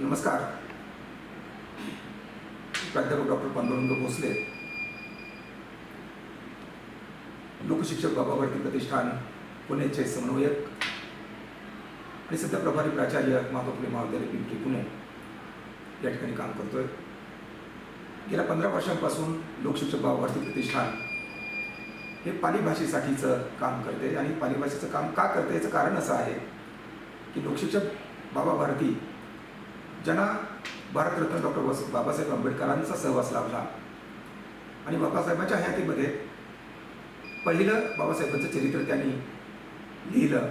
नमस्कार. प्राध्यापक डॉक्टर पांडुरंग भोसले लोकशिक्षक बाबा भरती प्रतिष्ठान पुण्याचे समन्वयक आणि सध्या प्रभारी प्राचार्य महात्मा फुले महाविद्यालय पिंपरी पुणे. या ठिकाणी काम करतोय. गेल्या पंधरा वर्षांपासून लोकशिक्षक बाबा भारती प्रतिष्ठान हे पाली भाषेसाठीचं काम करते. आणि पाली भाषेचं काम का करते याचं कारण असं आहे की लोकशिक्षक बाबा भारती ज्यांना भारतरत्न डॉक्टर वस बाबासाहेब आंबेडकरांचा सहवास लाभला. आणि बाबासाहेबांच्या हयातीमध्ये पहिलं बाबासाहेबांचं चरित्र त्यांनी लिहिलं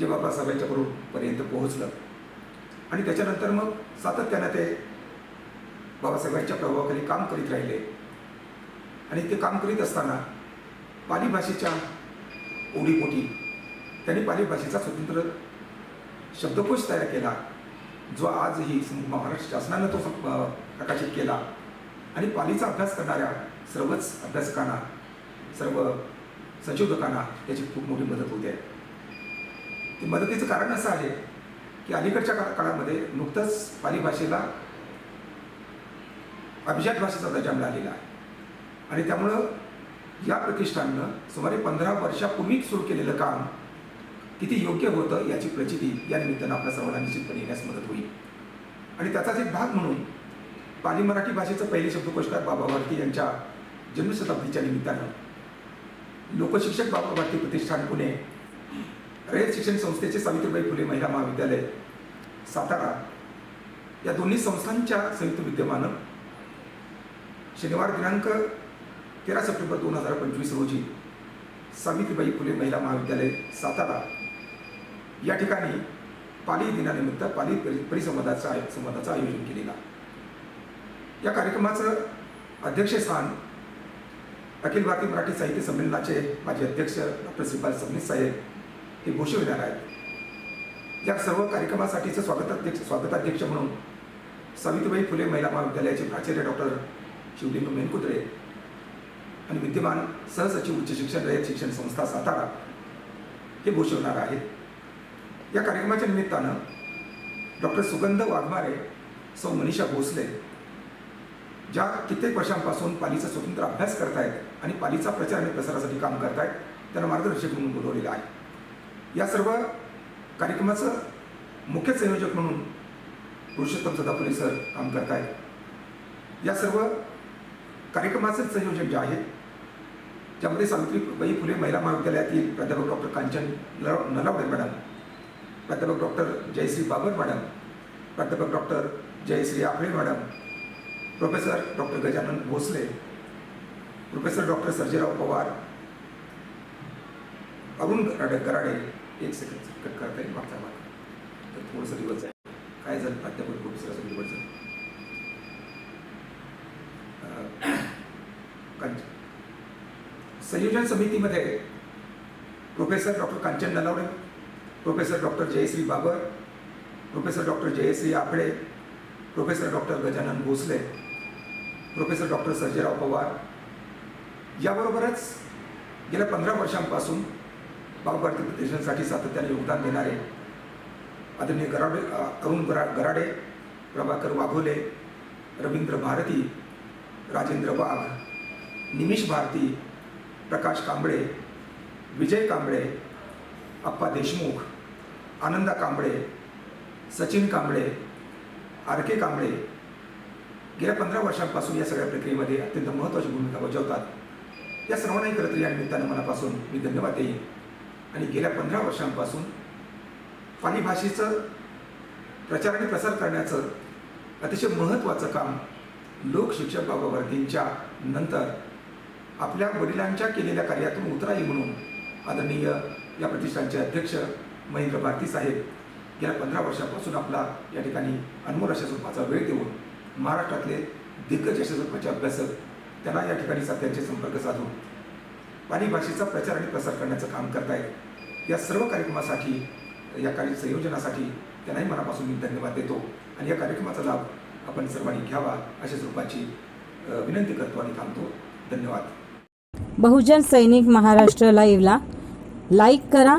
जे बाबासाहेबांच्या बरोबर पर्यंत पोहोचलं. आणि त्याच्यानंतर मग सातत्यानं ते बाबासाहेबांच्या प्रभावाखाली काम करीत राहिले. आणि ते काम करीत असताना पाली भाषेच्या ओढीपोटी त्यांनी पाली भाषेचा स्वतंत्र शब्दकोश तयार केला. जो आजही महाराष्ट्र शासनानं तो प्रकाशित केला आणि पालीचा अभ्यास करणाऱ्या सर्वच अभ्यासकांना सर्व संशोधकांना त्याची खूप मोठी मदत होते. ती मदतीचं कारण असं आहे की अलीकडच्या का काळामध्ये नुकतंच पाली भाषेला अभिजात भाषेचा दर्जा मिळालेला आहे. आणि त्यामुळं या प्रतिष्ठाननं सुमारे पंधरा वर्षापूर्वी सुरू केलेलं काम किती योग्य होतं याची प्रचिती या निमित्तानं आपल्या सर्वांना निश्चितपणे येण्यास मदत होईल. आणि त्याचाच एक भाग म्हणून पाली मराठी भाषेचं पहिले शब्दकोशकार बाबा भारती यांच्या जन्मशताब्दीच्या निमित्तानं लोकशिक्षक बाबा भारती प्रतिष्ठान पुणे रयत शिक्षण संस्थेचे सावित्रीबाई फुले महिला महाविद्यालय सातारा या दोन्ही संस्थांच्या संयुक्त विद्यमानं शनिवार दिनांक तेरा सप्टेंबर दोन हजार पंचवीस रोजी सावित्रीबाई फुले महिला महाविद्यालय सातारा या ठिकाणी पाली दिनानिमित्त पाली परि परिसंवादाचं आय संवादाचं आयोजन केलेलं आहे. या कार्यक्रमाचं अध्यक्षस्थान अखिल भारतीय मराठी साहित्य संमेलनाचे माजी अध्यक्ष डॉक्टर श्रीपाल सबनीस साहेब हे भूषविणार आहेत या सर्व कार्यक्रमासाठीचं स्वागताध्यक्ष स्वागताध्यक्ष म्हणून सावित्रीबाई फुले महिला महाविद्यालयाचे प्राचार्य डॉक्टर शिवलिंग मेनकुत्रे आणि विद्यमान सहसचिव उच्च शिक्षण रयत शिक्षण संस्था सातारा हे भूषवणार आहेत या कार्यक्रमाच्या निमित्तानं डॉक्टर सुगंध वाघमारे सौ मनीषा भोसले ज्या कित्येक वर्षांपासून पालीचा स्वतंत्र अभ्यास करतायत आणि पालीचा प्रचार आणि प्रसारासाठी काम करतायत त्यांना मार्गदर्शक म्हणून बोलवलेलं आहे. या सर्व कार्यक्रमाचं मुख्य संयोजक म्हणून पुरुषोत्तम सदापुरे सर काम करतायत. या सर्व कार्यक्रमाचे संयोजक जे आहेत ज्यामध्ये सावित्रीबाई फुले महिला महाविद्यालयातील प्राध्यापक डॉक्टर कांचन नलावडे मॅडम प्राध्यापक डॉक्टर जयश्री बाबर मॅडम. प्राध्यापक doctor Jayashree Aphale madam. Professor doctor Gajanan Bhosale. Professor doctor Sarjerao Pawar. Arun Garade Garade एक सेकंड कट करता येईल मागचा भाग. तर थोडंसं दिवस आहे. काय झालं? प्राध्यापक प्रोफेसर असं झालं कांच- संयोजन समितीमध्ये professor doctor Kanchan Nalawade professor doctor Jayashree Babar professor doctor Jayashree Aphale professor doctor Gajanan Bhosale professor doctor Sarjerao Pawar याबरोबरच गेल्या पंधरा वर्षांपासून बाबा भारती प्रतिष्ठानसाठी सातत्याने योगदान देणारे आदरणीय गराडे अरुण गरा गराडे प्रभाकर वाघोले रवींद्र भारती राजेंद्र वाघ निमिष भारती प्रकाश कांबळे विजय कांबळे अप्पा देशमुख आनंदा कांबळे सचिन कांबळे आर के कांबळे गेल्या पंधरा वर्षांपासून या सगळ्या प्रक्रियेमध्ये अत्यंत महत्त्वाची भूमिका बजावतात. या सर्वांना एकत्र या निमित्तानं मनापासून मी धन्यवाद देईन. आणि गेल्या पंधरा वर्षांपासून पाली भाषेचं प्रचार आणि प्रसार करण्याचं अतिशय महत्त्वाचं काम लोकशिक्षक बाबा वर्धींच्या नंतर आपल्या वडिलांच्या केलेल्या कार्यातून उतराई म्हणून आदरणीय या प्रतिष्ठानचे अध्यक्ष महेंद्र भारती साहेब गेल्या पंधरा वर्षापासून आपला या ठिकाणी अनमोल अशा स्वरूपाचा वेळ देऊन महाराष्ट्रातले दिग्गज अशा स्वरूपाचे अभ्यासक त्यांना या ठिकाणी साध्यांचे संपर्क साधून पाणी भाषेचा प्रचार आणि प्रसार करण्याचं काम करतायत. या सर्व कार्यक्रमासाठी या कार्य संयोजनासाठी त्यांनाही मनापासून मी धन्यवाद देतो आणि या कार्यक्रमाचा लाभ आपण सर्वांनी घ्यावा अशा स्वरूपाची विनंती करतो आणि थांबतो. धन्यवाद. बहुजन सैनिक महाराष्ट्र लाईव्हला लाईक करा